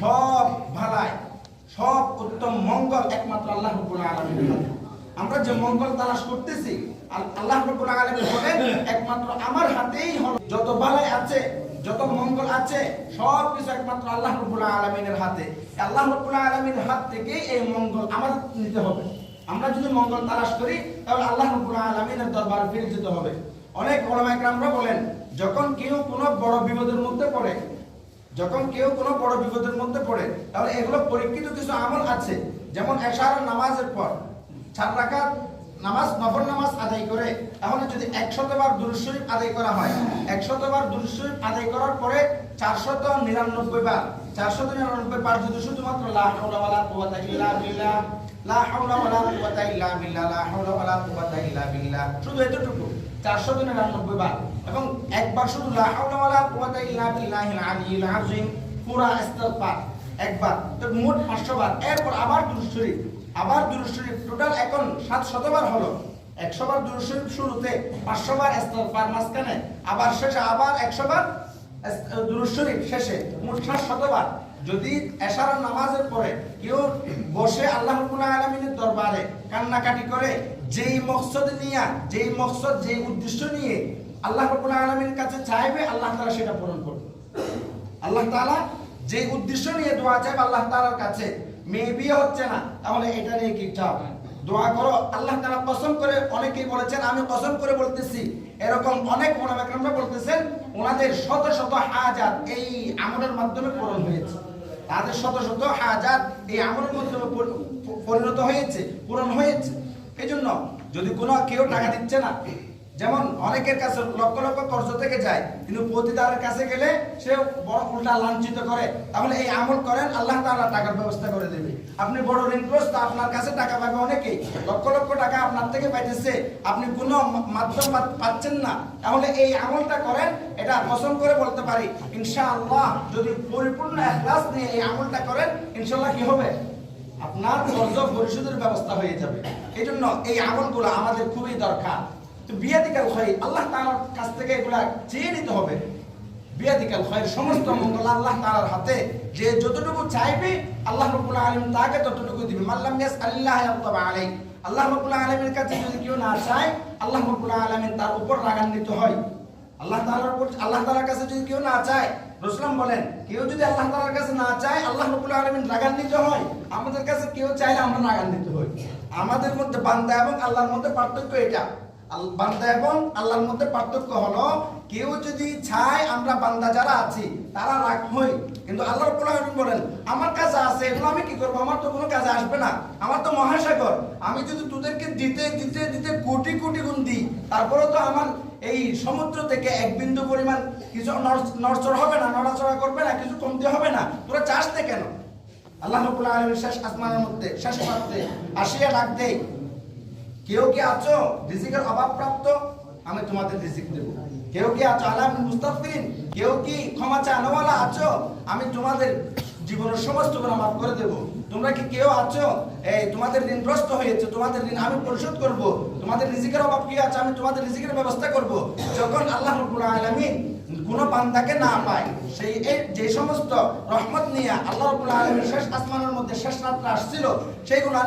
সব ভালাই, সব উত্তম মঙ্গল একমাত্র আল্লাহ আমরা যে মঙ্গল তালাশ করতেছি আল্লাহ একমাত্র আমার হাতেই হলো। যত বালাই আছে, যত মঙ্গল আছে, সব কিছু একমাত্র আল্লাহ হাতে। আল্লাহ রাব্বুল আলামিনের হাত থেকেই এই মঙ্গল আমাদের নিতে হবে। আমরা যদি মঙ্গল তালাশ করি, তাহলে আল্লাহ রাব্বুল আলামিনের দরবারে ফিরে যেতে হবে। অনেক ওলামা একরামরা বলেন, যখন কেউ কোনো বড় বিপদের মধ্যে পড়ে যখন কেউ কোনো বড় বিপদের মধ্যে পড়ে, তাহলে এগুলো পরীক্ষিত কিছু আমল আছে। যেমন এশার নামাজের পর চার রাকাত নামাজ, নফল নামাজ আদায় করে, তাহলে যদি একশতবার দুরূদ শরীফ আদায় করা হয় একশতবার দুরূদ শরীফ আদায় করার পরে চারশত নিরানব্বই বার, চারশত নিরানব্বই বার যদি শুধুমাত্র লা শুধু এতটুকু চারশো নিরানব্বই বার। এবং একবার শুধু লা হাওলা ওয়ালা কুওয়াতা ইল্লা বিল্লাহিল আলিয়্যিল আযীম পুরা ইস্তিগফার একবার তো মোট 500 বার। এরপর আবার দুরূদ শরীফ। আবার দুরূদ শরীফ, টোটাল এখন 700 বার হলো। 100 বার দুরূদ শরীফ শুরুতে 500 বার ইস্তিগফার মাঝখানে। আবার শেষে আবার 100 বার দুরূদ শরীফ শেষে, মোট 700 বার। যদি এশারার নামাজের পরে কেউ বসে আল্লাহ আলামিনের দরবারে কান্নাকাটি করে, যেই মকসদ নিয়ে, যেই মকসদ, যেই উদ্দেশ্য নিয়ে আল্লাহ রাব্বুল আলামিনের কাছে চাইবে, আল্লাহ তালা সেটা পূরণ করবে আল্লাহ তাআলা যে উদ্দেশ্য নিয়ে দোয়া চাইবে, আল্লাহ তালার কাছে। মেয়ে বিয়ে হচ্ছে না, তাহলে এটা নিয়ে কি চাও দোয়া করো, আল্লাহ তালা কসম করে অনেকেই বলেছেন, আমি কসম করে বলতেছি, এরকম অনেক ওলামাকরামরা বলতেছেন, ওনাদের শত শত হাজাত এই আমলের মাধ্যমে পূরণ হয়েছে। তাদের শত শত হাজার এই আমলের মাধ্যমে পরিণত হয়েছে, পূরণ হয়েছে। এই জন্য যদি কোনো কেউ টাকা দিচ্ছে না যেমন অনেকের কাছে লক্ষ লক্ষ কর্জ থেকে যায়, কিন্তু প্রতিদারের কাছে গেলে সে বড় উল্টা লাঞ্ছিত করে। তাহলে এই আমল করেন, আল্লাহ তাআলা টাকার ব্যবস্থা করে দেবে। আপনি বড় ঋণগ্রস্ত, আপনার কাছে টাকা পাবে অনেকেই লক্ষ লক্ষ টাকা আপনার থেকে পাইতেছে, আপনি কোনো মাধ্যম পাচ্ছেন না। তাহলে এই আমলটা করেন, এটা পছন্দ করে বলতে পারি। ইনশাআল্লাহ যদি পরিপূর্ণ নিয়ে এই আমলটা করেন, ইনশাআল্লাহ কি হবে? আপনার কর্জ পরিশোধের ব্যবস্থা হয়ে যাবে। এই জন্য এই আমলগুলো আমাদের খুবই দরকার। তো বিয়াদিকাল হয় আল্লাহ তাআলার কাছ থেকে এগুলা চেয়ে নিতে হবে। বিয়াদিকাল হয় সমস্ত মঙ্গল আল্লাহ তাআলার হাতে। যে যতটুকু চাইবে, আল্লাহ রাব্বুল আলামিন তাকে ততটুকু দিবে। মাল্লাম ইয়াস আল্লাহ আলাই আল্লাহ রাব্বুল আলামিনের কাছে যদি কেউ না চায়, আল্লাহ রাব্বুল আলামিন তার উপর রাগান্বিত হয়। আল্লাহ তাআলার উপর, আল্লাহ তাআলার কাছে যদি কেউ না চায়, রসুলাম বলেন, কেউ যদি আল্লাহ তাআলার কাছে না চায়, আল্লাহ রাব্বুল আলামিন রাগান্বিত হয়। আমাদের কাছে কেউ চাইলে আমরা রাগান্বিত হই। আমাদের মধ্যে বান্দা এবং আল্লাহর মধ্যে পার্থক্য এটা। বান্দা এবং আল্লাহর মধ্যে পার্থক্য হলো, কেউ যদি চায় আমরা বান্দা যারা আছি, তারা রাগ হই। কিন্তু আল্লাহ আলামিন বলেন, আমার কাছে আছে, এগুলো আমি কি করব? আমার তো কোনো কাজে আসবে না। আমার তো মহাসাগর। আমি যদি তোদেরকে দিতে দিতে দিতে কোটি কোটি গুণ দিই তারপরে তো আমার এই সমুদ্র থেকে এক বিন্দু পরিমাণ কিছু নড়- নড়চড় হবে না, নড়াচড়া করবে না, কিছু কমতে হবে না। তোরা না কেন? আল্লাহ রাব্বুল আলামিন শেষ আসমানের মধ্যে, শেষ প্রান্তে আসিয়া দেয় কেউ কি আছো? রিজিকের অভাব প্রাপ্ত? আমি তোমাদের রিজিক দেব। কেউ কি আছো? আলাম মুস্তাফিরিন? কেউ কি ক্ষমা চানোয়ালা আছো? আমি তোমাদের জীবনের সমস্ত গুণা মাফ করে দেব। তোমরা কি কেউ আছো? এই, তোমাদের ঋণগ্রস্ত হয়েছে। তোমাদের ঋণ আমি পরিশোধ করব। তোমাদের রিজিকের অভাব কি আছে? আমি তোমাদের রিজিকের ব্যবস্থা করব। যখন আল্লাহ রাব্বুল আলামিন কোন বান্দাকে না পায়, সেই যে সমস্ত রহমত নিয়ে আল্লাহ রাব্বুল আলামিন শেষ আসমানের মধ্যে শেষ রাত্রে আসছিল সেইগুলো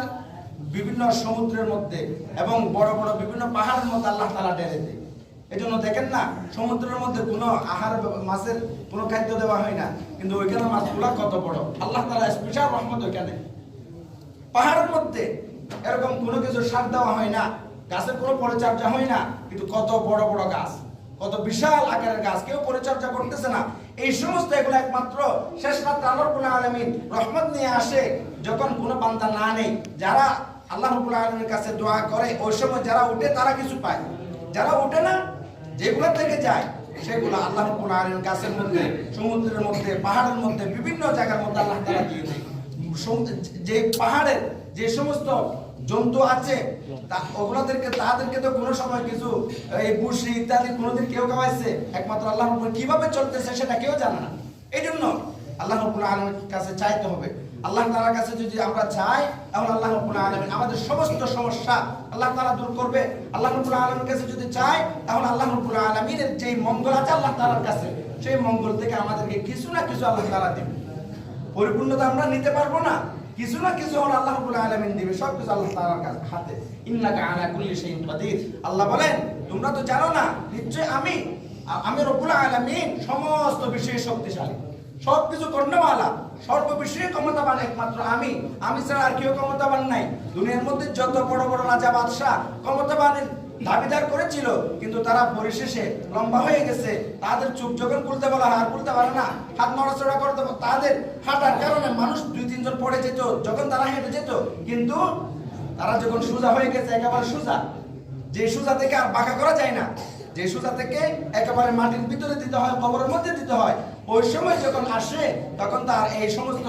বিভিন্ন সমুদ্রের মধ্যে এবং বড় বড় বিভিন্ন পাহাড়ের মধ্যে আল্লাহ তালা ঢেলে দেয়। এই জন্য দেখেন না, সমুদ্রের মধ্যে কোনো আহার মাছের কোনো খাদ্য দেওয়া হয় না, কিন্তু ওইখানে মাছগুলা কত বড়। আল্লাহ তালা স্পেশাল রহমত ওইখানে। পাহাড়ের মধ্যে এরকম কোনো কিছু সার দেওয়া হয় না, গাছের কোনো পরিচর্যা হয় না, কিন্তু কত বড় বড় গাছ। কত বিশাল আকারের গাছ, কেউ পরিচর্যা করতেছে না। এই সমস্ত এগুলো একমাত্র শেষ রাত আল্লাহ রব্বুল আলামিন রহমত নিয়ে আসে, যখন কোনো বান্দা না নেই। যারা আল্লাহ রব্বুল আলামিনের কাছে দোয়া করে, ওই সময় যারা উঠে তারা কিছু পায়। যারা উঠে না, যেগুলো থেকে যায়, সেগুলো আল্লাহ রব্বুল আলামিনের গাছের মধ্যে, সমুদ্রের মধ্যে, পাহাড়ের মধ্যে, বিভিন্ন জায়গার মধ্যে আল্লাহ তাআলা দিয়ে দেয়। যে পাহাড়ের যে সমস্ত জন্তু আছে ওগুলোদেরকে তাদেরকে তো কোনো সময় কিছু, এই বুসি ইত্যাদি কোনোদিন কেউ খাওয়াইছে একমাত্র আল্লাহ রব্বুল কীভাবে চলতেছে সেটা কেউ জানে না। এই জন্য আল্লাহ রব্বুল আলমের কাছে চাইতে হবে। আল্লাহ তাআলার কাছে যদি আমরা চাই, তাহলে আল্লাহ রব্বুল আলমিন আমাদের সমস্ত সমস্যা আল্লাহ তাআলা দূর করবে। আল্লাহ রব্বুল আলমের কাছে যদি চাই, তাহলে আল্লাহ রব্বুল আলমিনের যেই মঙ্গল আছে আল্লাহ তাআলার কাছে, সেই মঙ্গল থেকে আমাদেরকে কিছু না কিছু আল্লাহ তাআলা দিবে। পরিপূর্ণতা আমরা নিতে পারব না। কিছু না কিছু হল আল্লাহ রাব্বুল আলামিন দিবে সব কিছু আল্লাহ তাআলার কাছে হাতে। ইন্নাকা আলা কুল্লি শাইইন কাদির। আল্লাহ বলেন, তোমরা তো জানো না নিশ্চয় আমি আমি রব্বুল আলামিন সমস্ত বিষয়ে শক্তিশালী। সব কিছু কর্ণমালা সর্ব বিষয়ে ক্ষমতাবান একমাত্র আমি। আমি ছাড়া আর কেউ ক্ষমতাবান নাই। দুনিয়ার মধ্যে যত বড় বড় রাজা, বাদশাহ, ক্ষমতাবানের দাবিদার করেছিল, কিন্তু তারা পরিশেষে লম্বা হয়ে গেছে। তাদের চোখ যখন খুলতে বলা হয়, আর খুলতে পারে না। হাত নড়াচড়া করতে তাদের হাঁটার কারণে মানুষ দুই, তিনজন পড়ে যেত, যখন তারা হেঁটে যেত। কিন্তু তারা যখন সোজা হয়ে গেছে, একেবারে সোজা, যে সোজা থেকে আর বাঁকা করা যায় না, যে সোজা থেকে একেবারে মাটির ভিতরে দিতে হয়, কবরের মধ্যে দিতে হয়, ওই সময় যখন আসে, তখন তার এই সমস্ত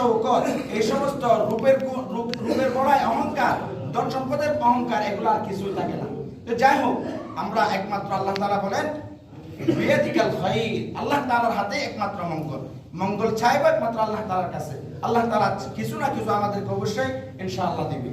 শৌকত, এই সমস্ত রূপের রূপ- রূপের বড়াই অহংকার ধন সম্পদের অহংকার, এগুলো আর কিছুই থাকে না। তো যাই হোক, আমরা একমাত্র আল্লাহ তারা বলেন, বেদিকাল আল্লাহ তালার হাতে একমাত্র মঙ্গল। মঙ্গল চাইব একমাত্র আল্লাহ তালার কাছে। আল্লাহ তালা কিছু না কিছু আমাদেরকে অবশ্যই ইনশাআল্লাহ দিবে